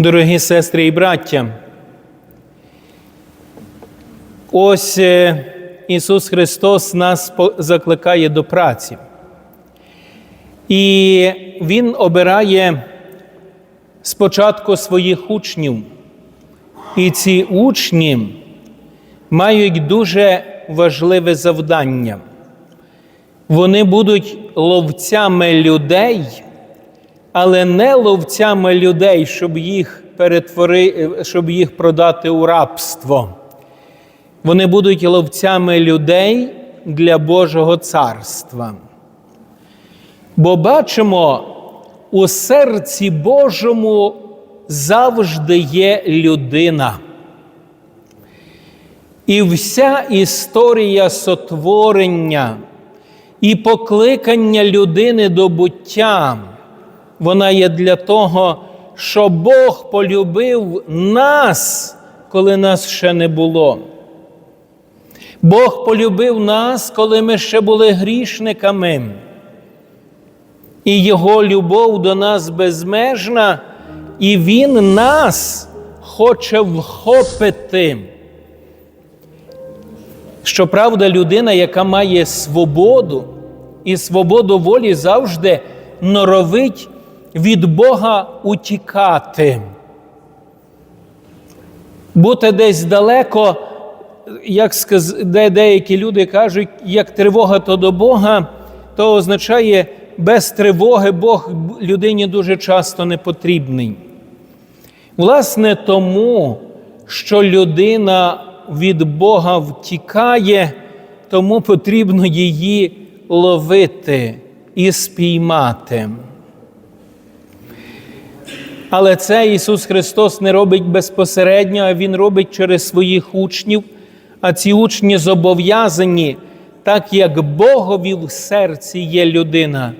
Дорогі сестри і браття, ось е, Ісус Христос нас закликає до праці. І Він обирає спочатку своїх учнів. І ці учні мають дуже важливе завдання. Вони будуть ловцями людей, але не ловцями людей, щоб їх перетвори, щоб їх продати у рабство. Вони будуть ловцями людей для Божого царства. Бо бачимо, у серці Божому завжди є людина. І вся історія сотворення і покликання людини до буття, вона є для того, що Бог полюбив нас, коли нас ще не було. Бог полюбив нас, коли ми ще були грішниками. І Його любов до нас безмежна, і Він нас хоче вхопити. Щоправда, людина, яка має свободу і свободу волі, завжди норовить від Бога утікати. Бути десь далеко, як сказ... де деякі люди кажуть, як тривога то до Бога, то означає, без тривоги Бог людині дуже часто не потрібний. Власне, тому, що людина від Бога втікає, тому потрібно її ловити і спіймати. Але це Ісус Христос не робить безпосередньо, а Він робить через своїх учнів, а ці учні зобов'язані, так як Богові в серці є людина,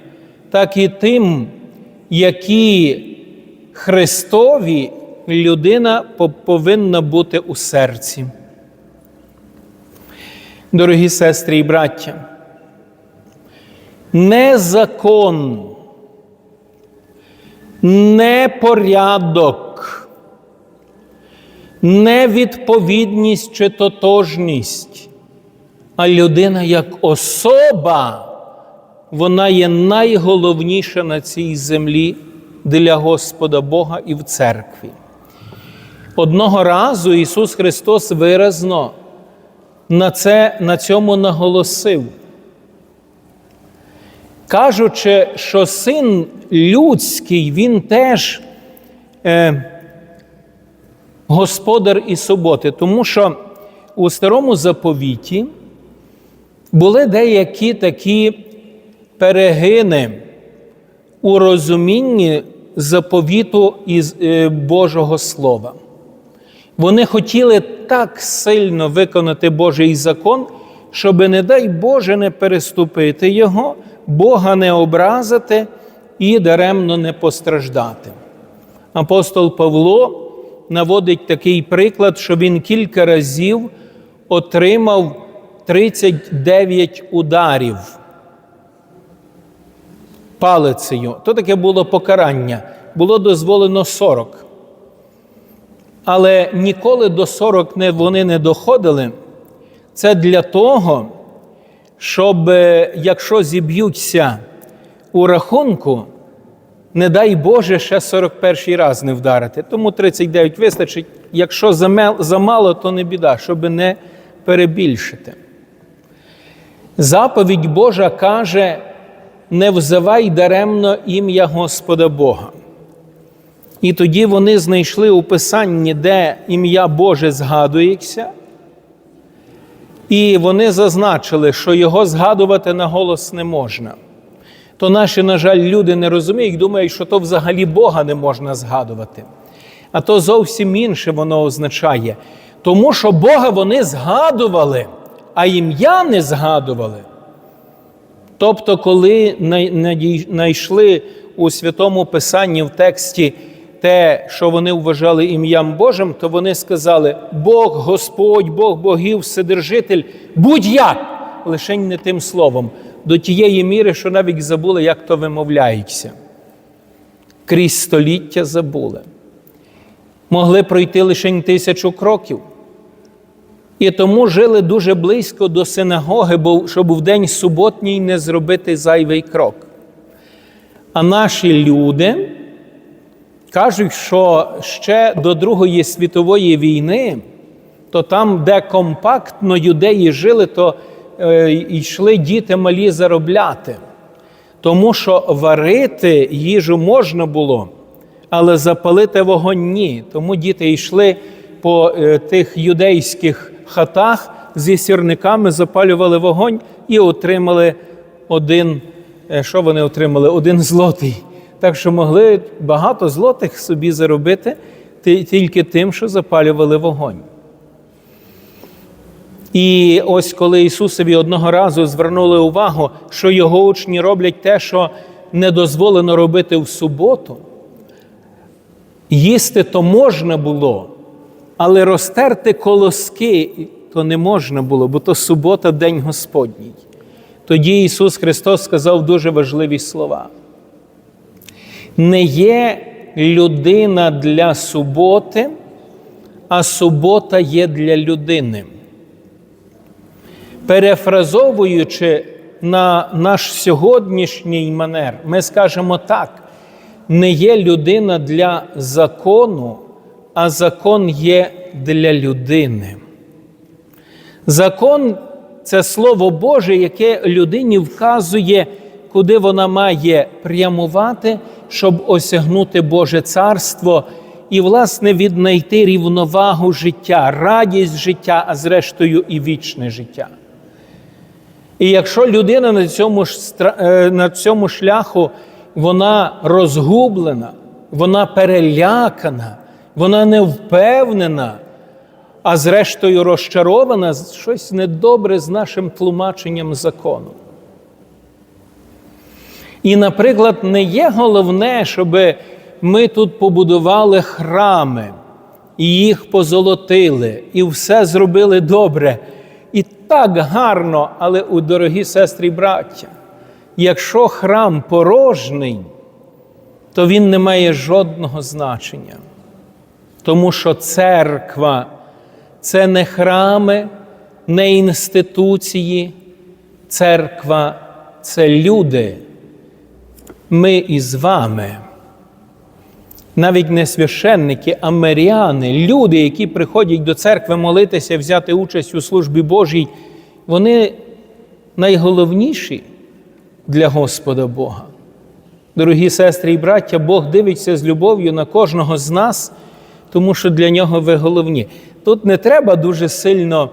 так і тим, які Христові людина повинна бути у серці. Дорогі сестри і браття, не закон, не порядок, не чи тотожність, а людина як особа, вона є найголовніша на цій землі для Господа Бога і в церкві. Одного разу Ісус Христос виразно на, це, на цьому наголосив, кажучи, що син людський, він теж е, господар і суботи, тому що у старому заповіті були деякі такі перегини у розумінні заповіту із е, Божого Слова. Вони хотіли так сильно виконати Божий закон, щоб, не дай Боже, не переступити його, Бога не образити і даремно не постраждати. Апостол Павло наводить такий приклад, що він кілька разів отримав 39 ударів палицею. То таке було покарання. Було дозволено 40. Але ніколи до 40 вони не доходили. Це для того, щоб якщо зіб'ються у рахунку, не дай Боже, ще 41 раз не вдарити. Тому 39 вистачить. Якщо замало, то не біда, щоб не перебільшити. Заповідь Божа каже: не взивай даремно ім'я Господа Бога. І тоді вони знайшли у Писанні, де ім'я Боже згадується, і вони зазначили, що його згадувати на голос не можна. То наші, на жаль, люди не розуміють, думають, що то взагалі Бога не можна згадувати. А то зовсім інше воно означає. Тому що Бога вони згадували, а ім'я не згадували. Тобто, коли знайшли у Святому Писанні в тексті те, що вони вважали ім'ям Божим, то вони сказали: Бог, Господь, Бог богів, Вседержитель, будь-як, лише не тим словом, до тієї міри, що навіть забули, як то вимовляється. Крізь століття забули. могли пройти лише тисячу кроків. І тому жили дуже близько до синагоги, щоб в день суботній не зробити зайвий крок. А наші люди кажуть, що ще до Другої світової війни, то там, де компактно юдеї жили, то е, йшли діти малі заробляти. Тому що варити їжу можна було, але запалити вогонь ні. Тому діти йшли по е, тих юдейських хатах зі сірниками, запалювали вогонь і отримали один, е, що вони отримали? Один злотий. Так що могли багато злотих собі заробити тільки тим, що запалювали вогонь. І ось коли Ісусові одного разу звернули увагу, що його учні роблять те, що не дозволено робити в суботу, їсти то можна було, але розтерти колоски то не можна було, бо то субота, День Господній. Тоді Ісус Христос сказав дуже важливі слова. Не є людина для суботи, а субота є для людини. Перефразовуючи на наш сьогоднішній манер, ми скажемо так: не є людина для закону, а закон є для людини. Закон це Слово Боже, яке людині вказує, куди вона має прямувати, щоб осягнути Боже царство і, власне, віднайти рівновагу життя, радість життя, а зрештою і вічне життя. І якщо людина на цьому, е, на цьому шляху вона розгублена, вона перелякана, вона невпевнена, а зрештою розчарована, щось недобре з нашим тлумаченням закону. І, наприклад, не є головне, щоб ми тут побудували храми, і їх позолотили, і все зробили добре. І так гарно, але у дорогі сестри і браття, якщо храм порожній, то він не має жодного значення. Тому що церква це не храми, не інституції, церква це люди. Ми із вами. Навіть не священники, а миряни, люди, які приходять до церкви молитися, взяти участь у службі Божій, вони найголовніші для Господа Бога. Дорогі сестри і браття, Бог дивиться з любов'ю на кожного з нас, тому що для нього ви головні. Тут не треба дуже сильно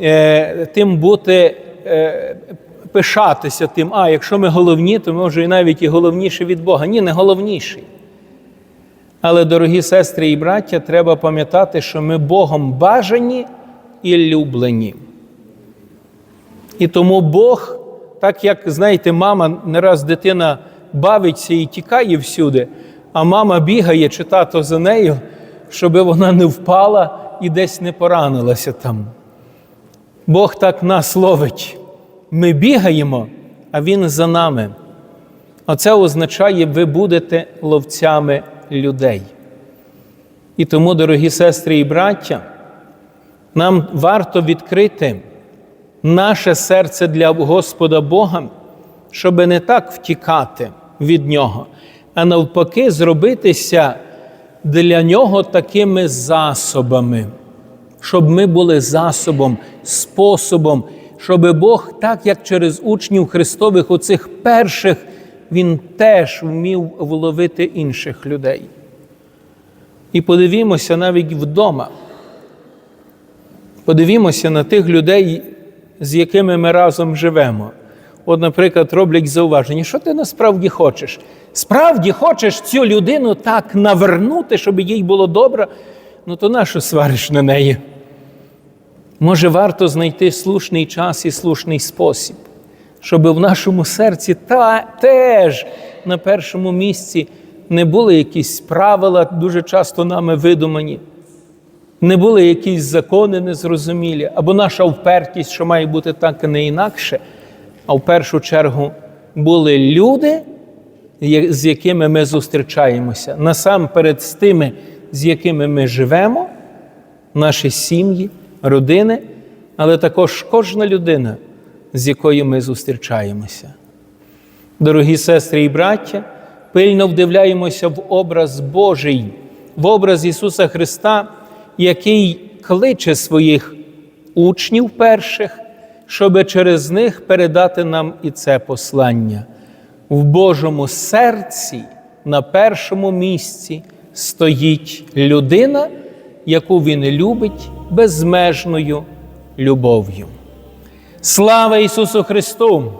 е, тим бути, е, пишатися тим, а якщо ми головні, то може і навіть і головніше від Бога. Ні, не головніший. Але, дорогі сестри і браття, треба пам'ятати, що ми Богом бажані і люблені. І тому Бог, так як, знаєте, мама не раз дитина бавиться і тікає всюди, а мама бігає чи тато за нею, щоб вона не впала і десь не поранилася там. Бог так нас ловить. Ми бігаємо, а Він за нами. А це означає, ви будете ловцями людей. І тому, дорогі сестри і браття, нам варто відкрити наше серце для Господа Бога, щоб не так втікати від Нього, а навпаки, зробитися для Нього такими засобами, щоб ми були засобом, способом, щоб Бог, так як через учнів Христових, оцих перших, Він теж вмів вловити інших людей. І подивімося навіть вдома. Подивімося на тих людей, з якими ми разом живемо. От, наприклад, роблять зауваження, що ти насправді хочеш? Справді хочеш цю людину так навернути, щоб їй було добре, ну то нащо свариш на неї? Може, варто знайти слушний час і слушний спосіб, щоб в нашому серці та, теж на першому місці не були якісь правила, дуже часто нами видумані, не були якісь закони незрозумілі, або наша впертість, що має бути так і не інакше, а в першу чергу були люди, з якими ми зустрічаємося, насамперед з тими, з якими ми живемо, наші сім'ї, родини, але також кожна людина, з якою ми зустрічаємося. Дорогі сестри і браття, пильно вдивляємося в образ Божий, в образ Ісуса Христа, який кличе своїх учнів перших, щоб через них передати нам і це послання. В Божому серці на першому місці стоїть людина, яку Він любить безмежною любов'ю. Слава Ісусу Христу!